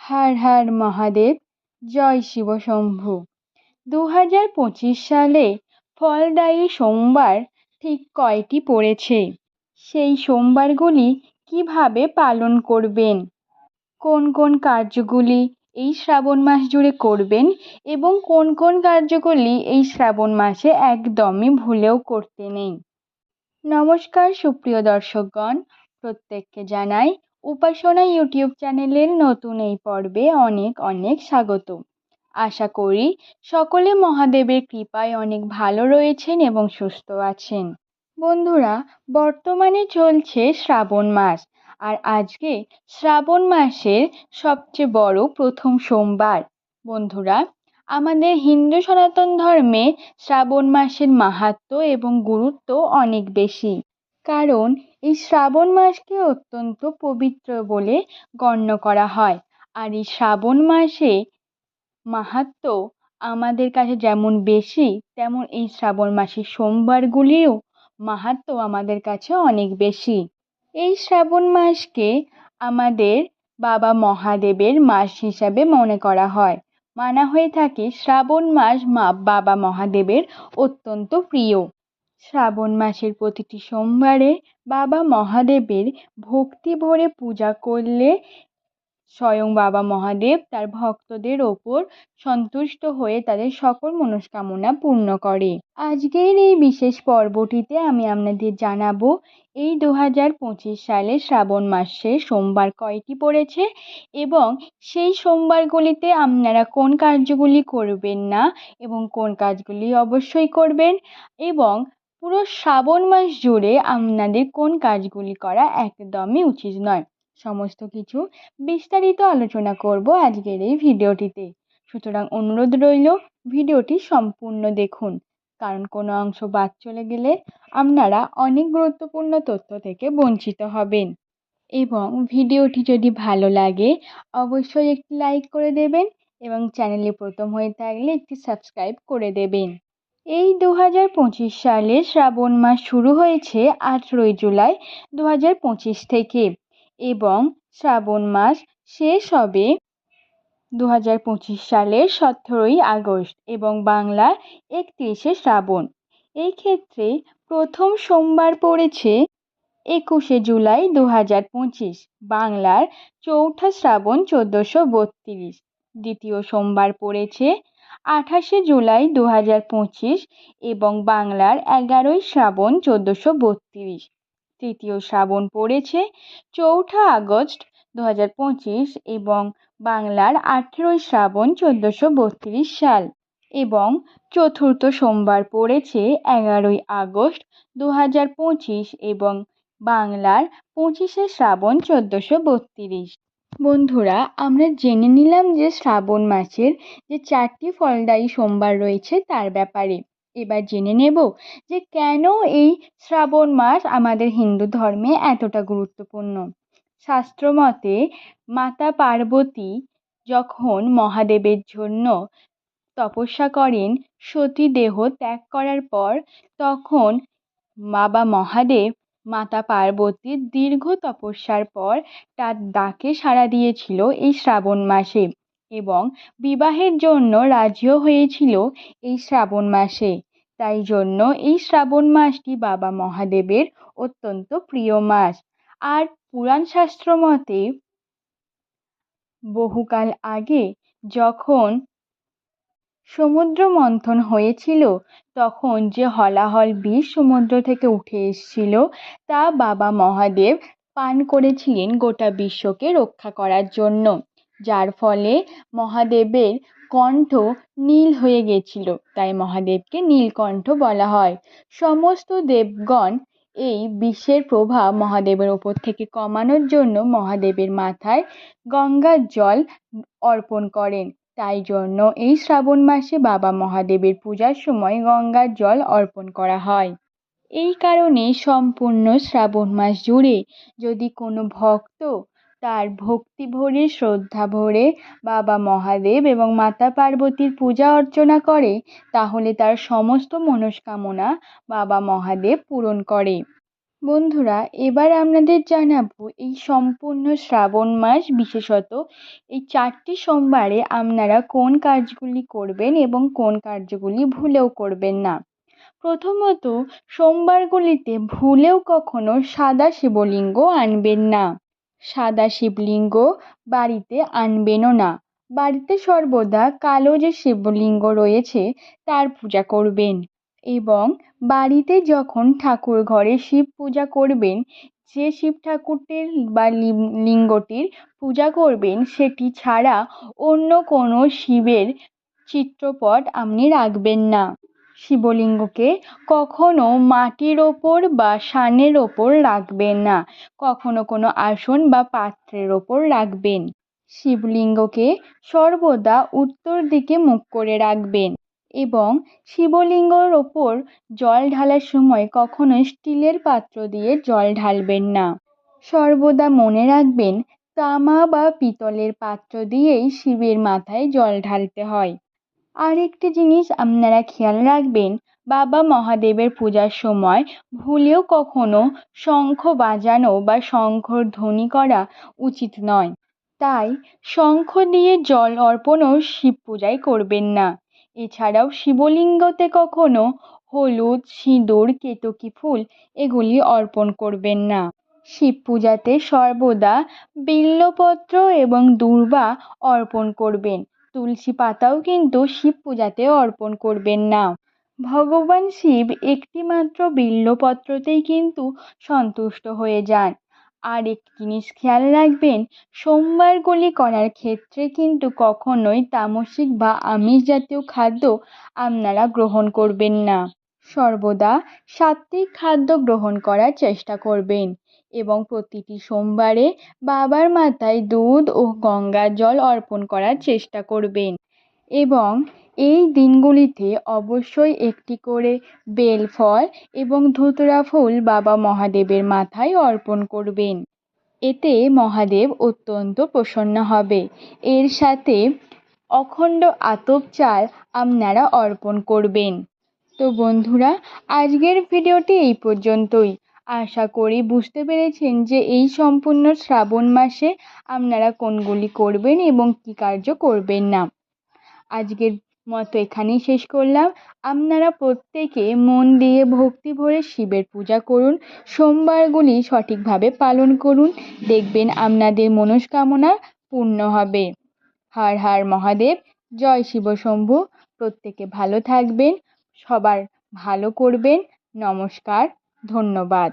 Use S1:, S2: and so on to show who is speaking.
S1: হার হার মহাদেব, জয় শিব শম্ভু। দু হাজার পঁচিশ সালে ফলদায়ী সোমবার ঠিক কয়টি পড়েছে? সেই সোমবারগুলি কীভাবে পালন করবেন? কোন কোন কার্যগুলি এই শ্রাবণ মাস জুড়ে করবেন? এবং কোন কোন কার্যগুলি এই শ্রাবণ মাসে একদমই ভুলেও করতে নেই? নমস্কার সুপ্রিয় দর্শকগণ, প্রত্যেককে জানাই উপাসনা ইউটিউব চ্যানেলের নতুন এই পর্বে অনেক অনেক স্বাগত আশা করি সকলে মহাদেবের কৃপায় অনেক ভালো রয়েছেন এবং সুস্থ আছেন। বন্ধুরা, বর্তমানে চলছে শ্রাবণ মাস আর আজকে শ্রাবণ মাসের সবচেয়ে বড় প্রথম সোমবার। বন্ধুরা, আমাদের হিন্দু সনাতন ধর্মে শ্রাবণ মাসের মাহাত্ম্য এবং গুরুত্ব অনেক বেশি। কারণ এই শ্রাবণ মাসকে অত্যন্ত পবিত্র বলে গণ্য করা হয়। আর এই শ্রাবণ মাসে মাহাত্ম্য আমাদের কাছে যেমন বেশি, তেমন এই শ্রাবণ মাসের সোমবারগুলিও মাহাত্ম্য আমাদের কাছে অনেক বেশি। এই শ্রাবণ মাসকে আমাদের বাবা মহাদেবের মাস হিসাবে মনে করা হয়। মানা হয়ে থাকে শ্রাবণ মাস মা, বাবা মহাদেবের অত্যন্ত প্রিয়। শ্রাবণ মাসের প্রতিটি সোমবারে বাবা মহাদেবের ভক্তি ভরে পূজা করলে স্বয়ং বাবা মহাদেব তার ভক্তদের ওপর সন্তুষ্ট হয়ে তাদের সকল মনস্কামনা পূর্ণ করে। আজকের এই বিশেষ পর্বটিতে আমি আপনাদের জানাব, এই দু হাজার পঁচিশ সালে শ্রাবণ মাসে সোমবার কয়টি পড়েছে এবং সেই সোমবারগুলিতে আপনারা কোন কার্যগুলি করবেন না এবং কোন কাজগুলি অবশ্যই করবেন এবং পুরো শ্রাবণ মাস জুড়ে আপনাদের কোন কাজগুলি করা একদমই উচিত নয়। সমস্ত কিছু বিস্তারিত আলোচনা করব আজকের এই ভিডিওটিতে। সুতরাং অনুরোধ রইল, ভিডিওটি সম্পূর্ণ দেখুন। কারণ কোনো অংশ বাদ চলে গেলে আপনারা অনেক গুরুত্বপূর্ণ তথ্য থেকে বঞ্চিত হবেন। এবং ভিডিওটি যদি ভালো লাগে, অবশ্যই একটি লাইক করে দেবেন এবং চ্যানেলে প্রথম হয়ে থাকলে একটি সাবস্ক্রাইব করে দেবেন। এই দু হাজার পঁচিশ সালে শ্রাবণ মাস শুরু হয়েছে আঠেরোই জুলাই দু হাজার পঁচিশ থেকে এবং শ্রাবণ মাস শেষ হবে দু হাজার পঁচিশ সালের সতেরোই আগস্ট এবং বাংলার একত্রিশে শ্রাবণ। এই ক্ষেত্রে প্রথম সোমবার পড়েছে একুশে জুলাই দু হাজার পঁচিশ, বাংলার চৌঠা শ্রাবণ চোদ্দোশো বত্রিশ। দ্বিতীয় সোমবার পড়েছে আঠাশে জুলাই দু হাজার পঁচিশ এবং বাংলার এগারোই শ্রাবণ চোদ্দোশো বত্রিশ। তৃতীয় শ্রাবণ পড়েছে চৌঠা আগস্ট দু হাজার পঁচিশ এবং বাংলার আঠেরোই শ্রাবণ চোদ্দোশো বত্রিশ সাল এবং চতুর্থ সোমবার পড়েছে এগারোই আগস্ট দু হাজার পঁচিশ এবং বাংলার পঁচিশে শ্রাবণ চোদ্দোশো বত্রিশ। বন্ধুরা, আমরা জেনে নিলাম যে শ্রাবণ মাসের যে চারটি ফলদায়ী সোমবার রয়েছে তার ব্যাপারে। এবার জেনে নেব যে কেন এই শ্রাবণ মাস আমাদের হিন্দু ধর্মে এতটা গুরুত্বপূর্ণ। শাস্ত্রমতে মাতা পার্বতী যখন মহাদেবের জন্য তপস্যা করেন সতী দেহ ত্যাগ করার পর তখন বাবা মহাদেব মাতা পার্বতীর দীর্ঘ তপস্যার পর তার ডাকে সাড়া দিয়েছিল এই শ্রাবণ মাসে এবং বিবাহের জন্য রাজিও হয়েছিল এই শ্রাবণ মাসে। তাই জন্য এই শ্রাবণ মাসটি বাবা মহাদেবের অত্যন্ত প্রিয় মাস। আর পুরাণ শাস্ত্র মতে বহুকাল আগে যখন সমুদ্র মন্থন হয়েছিল, তখন যে হলাহল বিষ সমুদ্র থেকে উঠে এসেছিল, তা বাবা মহাদেব পান করেছিলেন গোটা বিশ্বকে রক্ষা করার জন্য, যার ফলে মহাদেবের কণ্ঠ নীল হয়ে গেছিল, তাই মহাদেবকে নীলকণ্ঠ বলা হয়। সমস্ত দেবগণ এই বিষের প্রভাব মহাদেবের ওপর থেকে কমানোর জন্য মহাদেবের মাথায় গঙ্গার জল অর্পণ করেন। তাই জন্য এই শ্রাবণ মাসে বাবা মহাদেবের পূজার সময় গঙ্গার জল অর্পণ করা হয়। এই কারণে সম্পূর্ণ শ্রাবণ মাস জুড়ে যদি কোনো ভক্ত তার ভক্তি ভরে শ্রদ্ধা ভরে বাবা মহাদেব এবং মাতা পার্বতীর পূজা অর্চনা করে, তাহলে তার সমস্ত মনস্কামনা বাবা মহাদেব পূরণ করে। বন্ধুরা, এবার আপনাদের জানাব এই সম্পূর্ণ শ্রাবণ মাস, বিশেষত এই চারটি সোমবারে আপনারা কোন কাজগুলি করবেন এবং কোন কার্যগুলি ভুলেও করবেন না। প্রথমত, সোমবারগুলিতে ভুলেও কখনো সাদা শিবলিঙ্গ আনবেন না। সাদা শিবলিঙ্গ বাড়িতে আনবেনও না। বাড়িতে সর্বদা কালো যে শিবলিঙ্গ রয়েছে, তার পূজা করবেন। এবং বাড়িতে যখন ঠাকুর ঘরে শিব পূজা করবেন, যে শিব ঠাকুরটির বা লিঙ্গটির পূজা করবেন, সেটি ছাড়া অন্য কোনো শিবের চিত্রপট আপনি রাখবেন না। শিবলিঙ্গকে কখনো মাটির ওপর বা সানের ওপর রাখবেন না। কখনো কোনো আসন বা পাত্রের ওপর রাখবেন। শিবলিঙ্গকে সর্বদা উত্তর দিকে মুখ করে রাখবেন। এবং শিবলিঙ্গর ওপর জল ঢালার সময় কখনোই স্টিলের পাত্র দিয়ে জল ঢালবেন না। সর্বদা মনে রাখবেন, তামা বা পিতলের পাত্র দিয়েই শিবের মাথায় জল ঢালতে হয়। আরেকটি জিনিস আপনারা খেয়াল রাখবেন, বাবা মহাদেবের পূজার সময় ভুলেও কখনো শঙ্খ বাজানো বা শঙ্খর ধ্বনি করা উচিত নয়। তাই শঙ্খ দিয়ে জল অর্পণও শিব পূজায় করবেন না। এছাড়াও শিবলিঙ্গতে কখনো হলুদ, সিঁদুর, কেতকী ফুল এগুলি অর্পণ করবেন না। শিব পূজাতে সর্বদা বিল্লপত্র এবং দূর্বা অর্পণ করবেন। তুলসী পাতাও কিন্তু শিব পূজাতে অর্পণ করবেন না। ভগবান শিব একটিমাত্র বিল্লপত্রতেই কিন্তু সন্তুষ্ট হয়ে যান। আর একটি জিনিস খেয়াল রাখবেন সোমবারগুলি করার ক্ষেত্রে কিন্তু কখনোই তামসিক বা আমিষ জাতীয় খাদ্য আপনারা গ্রহণ করবেন না। সর্বদা সাত্ত্বিক খাদ্য গ্রহণ করার চেষ্টা করবেন এবং প্রতিটি সোমবারে বাবার মাথায় দুধ ও গঙ্গা জল অর্পণ করার চেষ্টা করবেন এবং এই দিনগুলিতে অবশ্যই একটি করে বেল ফল এবং ধুতরা ফুল বাবা মহাদেবের মাথায় অর্পণ করবেন। এতে মহাদেব অত্যন্ত প্রসন্ন হবে। এর সাথে অখণ্ড আতপ চাল আপনারা অর্পণ করবেন। তো বন্ধুরা, আজকের ভিডিওটি এই পর্যন্তই। আশা করি বুঝতে পেরেছেন যে এই সম্পূর্ণ শ্রাবণ মাসে আপনারা কোনগুলি করবেন এবং কী কার্য করবেন না। আজকের মতো এখানেই শেষ করলাম। আপনারা প্রত্যেকে মন দিয়ে ভক্তি ভরে শিবের পূজা করুন। সোমবারগুলি সঠিকভাবে পালন করুন। দেখবেন আপনাদের মনস্কামনা পূর্ণ হবে। হর হর মহাদেব, জয় শিব শম্ভু। প্রত্যেকে ভালো থাকবেন, সবার ভালো করবেন। নমস্কার, ধন্যবাদ।